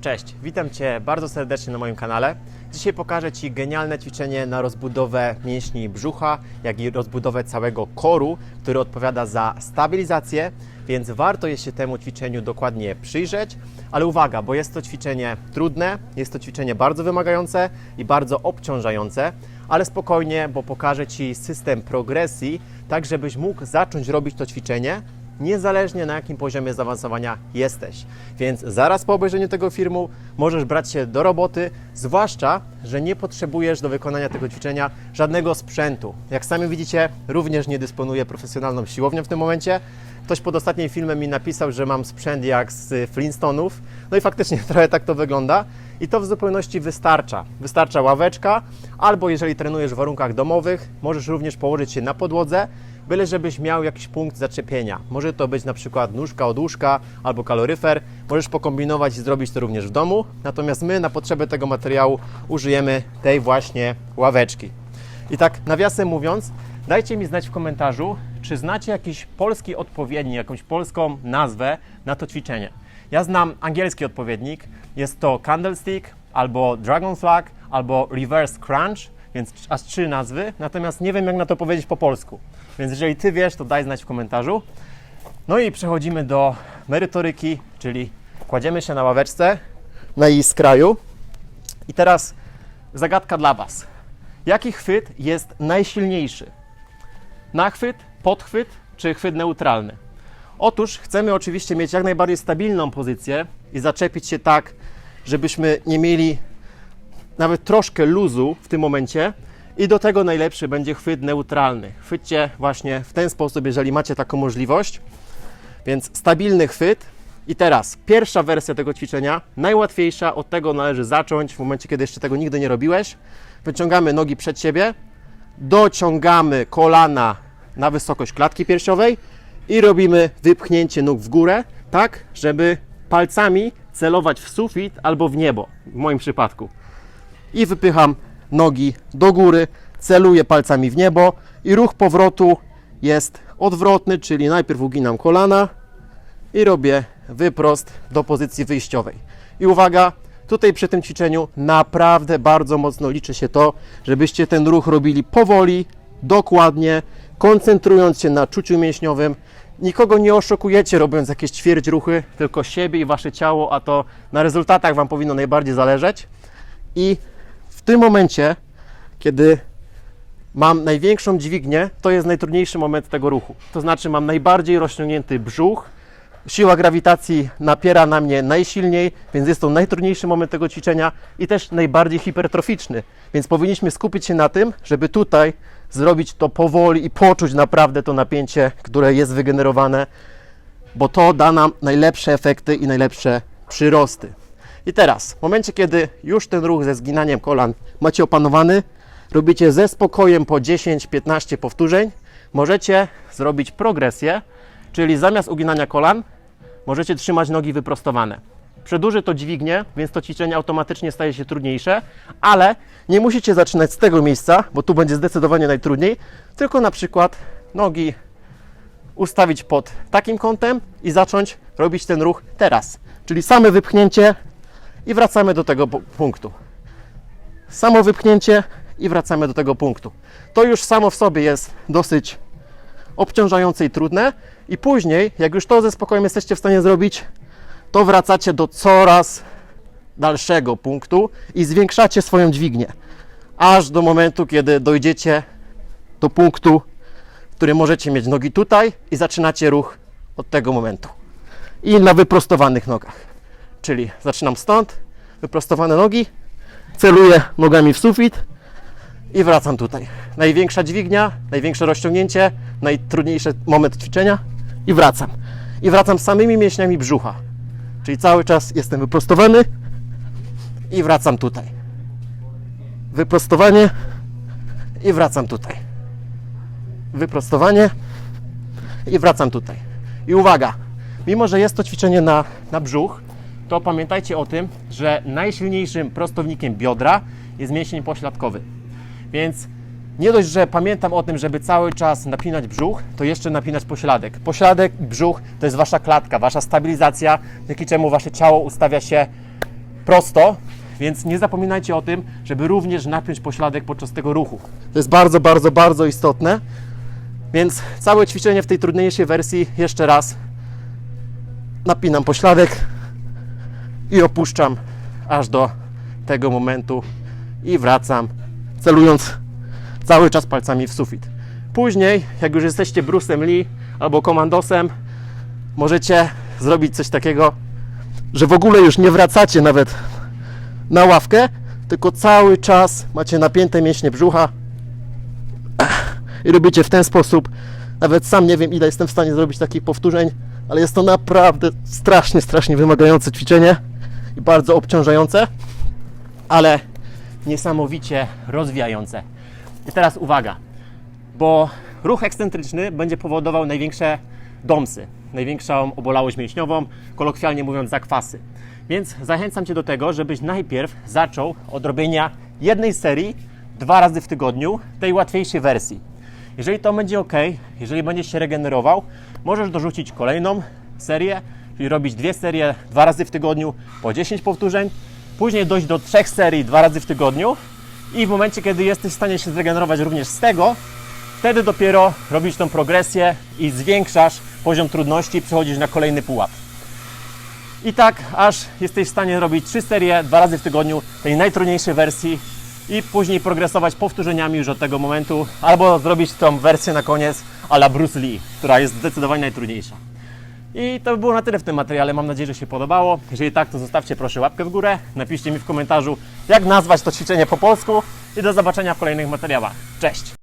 Cześć, witam Cię bardzo serdecznie na moim kanale. Dzisiaj pokażę Ci genialne ćwiczenie na rozbudowę mięśni brzucha, jak i rozbudowę całego koru, który odpowiada za stabilizację, więc warto jest się temu ćwiczeniu dokładnie przyjrzeć. Ale uwaga, bo jest to ćwiczenie trudne, jest to ćwiczenie bardzo wymagające i bardzo obciążające, ale spokojnie, bo pokażę Ci system progresji, tak żebyś mógł zacząć robić to ćwiczenie niezależnie na jakim poziomie zaawansowania jesteś. Więc zaraz po obejrzeniu tego filmu możesz brać się do roboty, zwłaszcza, że nie potrzebujesz do wykonania tego ćwiczenia żadnego sprzętu. Jak sami widzicie, również nie dysponuję profesjonalną siłownią w tym momencie. Ktoś pod ostatnim filmem mi napisał, że mam sprzęt jak z Flintstonów. No i faktycznie trochę tak to wygląda. I to w zupełności wystarcza. Wystarcza ławeczka, albo jeżeli trenujesz w warunkach domowych, możesz również położyć się na podłodze, byle żebyś miał jakiś punkt zaczepienia. Może to być na przykład nóżka od łóżka albo kaloryfer. Możesz pokombinować i zrobić to również w domu. Natomiast my na potrzeby tego materiału użyjemy tej właśnie ławeczki. I tak nawiasem mówiąc, dajcie mi znać w komentarzu, czy znacie jakiś polski odpowiednik, jakąś polską nazwę na to ćwiczenie. Ja znam angielski odpowiednik, jest to candlestick, albo dragon flag, albo reverse crunch, więc aż trzy nazwy, natomiast nie wiem jak na to powiedzieć po polsku. Więc jeżeli Ty wiesz, to daj znać w komentarzu. No i przechodzimy do merytoryki, czyli kładziemy się na ławeczce na jej skraju. I teraz zagadka dla Was. Jaki chwyt jest najsilniejszy? Nachwyt, podchwyt czy chwyt neutralny? Otóż chcemy oczywiście mieć jak najbardziej stabilną pozycję i zaczepić się tak, żebyśmy nie mieli nawet troszkę luzu w tym momencie. I do tego najlepszy będzie chwyt neutralny. Chwyćcie właśnie w ten sposób, jeżeli macie taką możliwość. Więc stabilny chwyt. I teraz pierwsza wersja tego ćwiczenia, najłatwiejsza, od tego należy zacząć w momencie, kiedy jeszcze tego nigdy nie robiłeś. Wyciągamy nogi przed siebie, dociągamy kolana na wysokość klatki piersiowej i robimy wypchnięcie nóg w górę, tak, żeby palcami celować w sufit albo w niebo, w moim przypadku. I wypycham nogi do góry, celuję palcami w niebo i ruch powrotu jest odwrotny, czyli najpierw uginam kolana i robię wyprost do pozycji wyjściowej. I uwaga, tutaj przy tym ćwiczeniu naprawdę bardzo mocno liczy się to, żebyście ten ruch robili powoli, dokładnie, koncentrując się na czuciu mięśniowym. Nikogo nie oszukujecie robiąc jakieś ćwierć ruchy, tylko siebie i wasze ciało, a to na rezultatach Wam powinno najbardziej zależeć. I w tym momencie, kiedy mam największą dźwignię, to jest najtrudniejszy moment tego ruchu. To znaczy mam najbardziej rozciągnięty brzuch, siła grawitacji napiera na mnie najsilniej, więc jest to najtrudniejszy moment tego ćwiczenia i też najbardziej hipertroficzny. Więc powinniśmy skupić się na tym, żeby tutaj zrobić to powoli i poczuć naprawdę to napięcie, które jest wygenerowane, bo to da nam najlepsze efekty i najlepsze przyrosty. I teraz, w momencie, kiedy już ten ruch ze zginaniem kolan macie opanowany, robicie ze spokojem po 10-15 powtórzeń, możecie zrobić progresję, czyli zamiast uginania kolan, możecie trzymać nogi wyprostowane. Przedłuży to dźwignię, więc to ćwiczenie automatycznie staje się trudniejsze, ale nie musicie zaczynać z tego miejsca, bo tu będzie zdecydowanie najtrudniej, tylko na przykład nogi ustawić pod takim kątem i zacząć robić ten ruch teraz. Czyli same wypchnięcie i wracamy do tego pu- punktu. Samo wypchnięcie i wracamy do tego punktu. To już samo w sobie jest dosyć obciążające i trudne. I później, jak już to ze spokojem jesteście w stanie zrobić, to wracacie do coraz dalszego punktu i zwiększacie swoją dźwignię. Aż do momentu, kiedy dojdziecie do punktu, w którym możecie mieć nogi tutaj i zaczynacie ruch od tego momentu. I na wyprostowanych nogach. Czyli zaczynam stąd, wyprostowane nogi, celuję nogami w sufit i wracam tutaj. Największa dźwignia, największe rozciągnięcie, najtrudniejszy moment ćwiczenia i wracam. I wracam samymi mięśniami brzucha. Czyli cały czas jestem wyprostowany i wracam tutaj. Wyprostowanie i wracam tutaj. Wyprostowanie i wracam tutaj. I uwaga, mimo że jest to ćwiczenie na, na brzuch, to pamiętajcie o tym, że najsilniejszym prostownikiem biodra jest mięsień pośladkowy. Więc nie dość, że pamiętam o tym, żeby cały czas napinać brzuch, to jeszcze napinać pośladek. Pośladek i brzuch to jest wasza klatka, wasza stabilizacja, dzięki czemu wasze ciało ustawia się prosto, więc nie zapominajcie o tym, żeby również napiąć pośladek podczas tego ruchu. To jest bardzo, bardzo, bardzo istotne. Więc całe ćwiczenie w tej trudniejszej wersji jeszcze raz napinam pośladek i opuszczam aż do tego momentu i wracam, celując cały czas palcami w sufit. Później, jak już jesteście Bruce'em Lee albo komandosem, możecie zrobić coś takiego, że w ogóle już nie wracacie nawet na ławkę, tylko cały czas macie napięte mięśnie brzucha i robicie w ten sposób. Nawet sam nie wiem, ile jestem w stanie zrobić takich powtórzeń, ale jest to naprawdę strasznie, strasznie wymagające ćwiczenie i bardzo obciążające, ale niesamowicie rozwijające. I teraz uwaga, bo ruch ekscentryczny będzie powodował największe domsy, największą obolałość mięśniową, kolokwialnie mówiąc zakwasy. Więc zachęcam Cię do tego, żebyś najpierw zaczął od robienia jednej serii dwa razy w tygodniu, tej łatwiejszej wersji. Jeżeli to będzie ok, jeżeli będziesz się regenerował, możesz dorzucić kolejną serię, czyli robić dwie serie dwa razy w tygodniu po 10 powtórzeń, później dojść do trzech serii dwa razy w tygodniu i w momencie, kiedy jesteś w stanie się zregenerować również z tego, wtedy dopiero robisz tą progresję i zwiększasz poziom trudności, przechodzisz na kolejny pułap. I tak, aż jesteś w stanie robić trzy serie dwa razy w tygodniu tej najtrudniejszej wersji i później progresować powtórzeniami już od tego momentu, albo zrobić tą wersję na koniec a la Bruce Lee, która jest zdecydowanie najtrudniejsza. I to by było na tyle w tym materiale. Mam nadzieję, że się podobało. Jeżeli tak, to zostawcie proszę łapkę w górę. Napiszcie mi w komentarzu, jak nazwać to ćwiczenie po polsku. I do zobaczenia w kolejnych materiałach. Cześć!